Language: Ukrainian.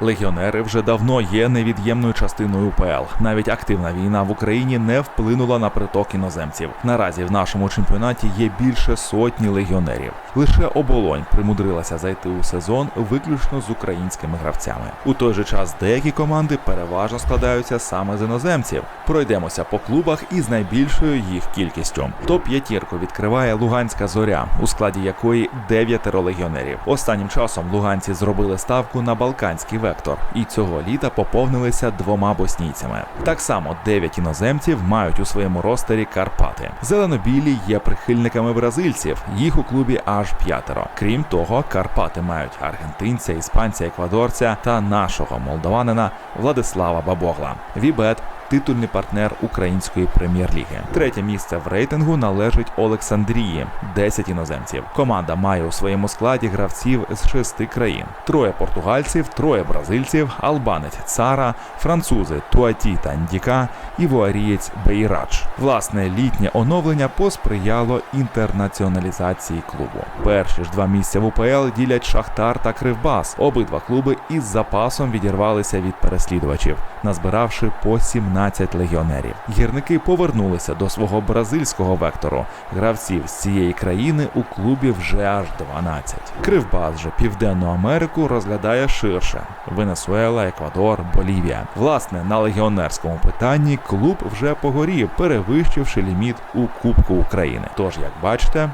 Легіонери вже давно є невід'ємною частиною УПЛ. Навіть активна війна в Україні не вплинула на приток іноземців. Наразі в нашому чемпіонаті є більше сотні легіонерів. Лише оболонь примудрилася зайти у сезон виключно з українськими гравцями. У той же час деякі команди переважно складаються саме з іноземців. Пройдемося по клубах із найбільшою їх кількістю. Топ п'ятірку відкриває Луганська зоря, у складі якої дев'ятеро легіонерів. Останнім часом луганці зробили ставку на балканський вектор, і цього літа поповнилися двома боснійцями. Так само дев'ять іноземців мають у своєму ростері Карпати. Зеленобілі є прихильниками бразильців. Їх у клубі аж п'ятеро. Крім того, Карпати мають аргентинця, іспанця, еквадорця та нашого молдаванина Владислава Бабогла. Вібет титульний партнер української прем'єр-ліги. Третє місце в рейтингу належить Олександрії 10 іноземців. Команда має у своєму складі гравців з шести країн: троє португальців, троє бразильців, албанець Цара, французи Туаті та Ndіка і вуарієць Бейрач. Власне, літнє оновлення посприяло інтернаціоналізації клубу. Перші ж два місця в УПЛ ділять Шахтар та Кривбас. Обидва клуби із запасом відірвалися від переслідувачів, назбиравши по 17 легіонерів. Гірники повернулися до свого бразильського вектору. Гравців з цієї країни у клубі вже аж 12. Кривбас же Південну Америку розглядає ширше: Венесуела, Еквадор, Болівія. Власне, на легіонерському питанні клуб вже погорів, перевищивши ліміт у Кубку України. Тож, як бачите,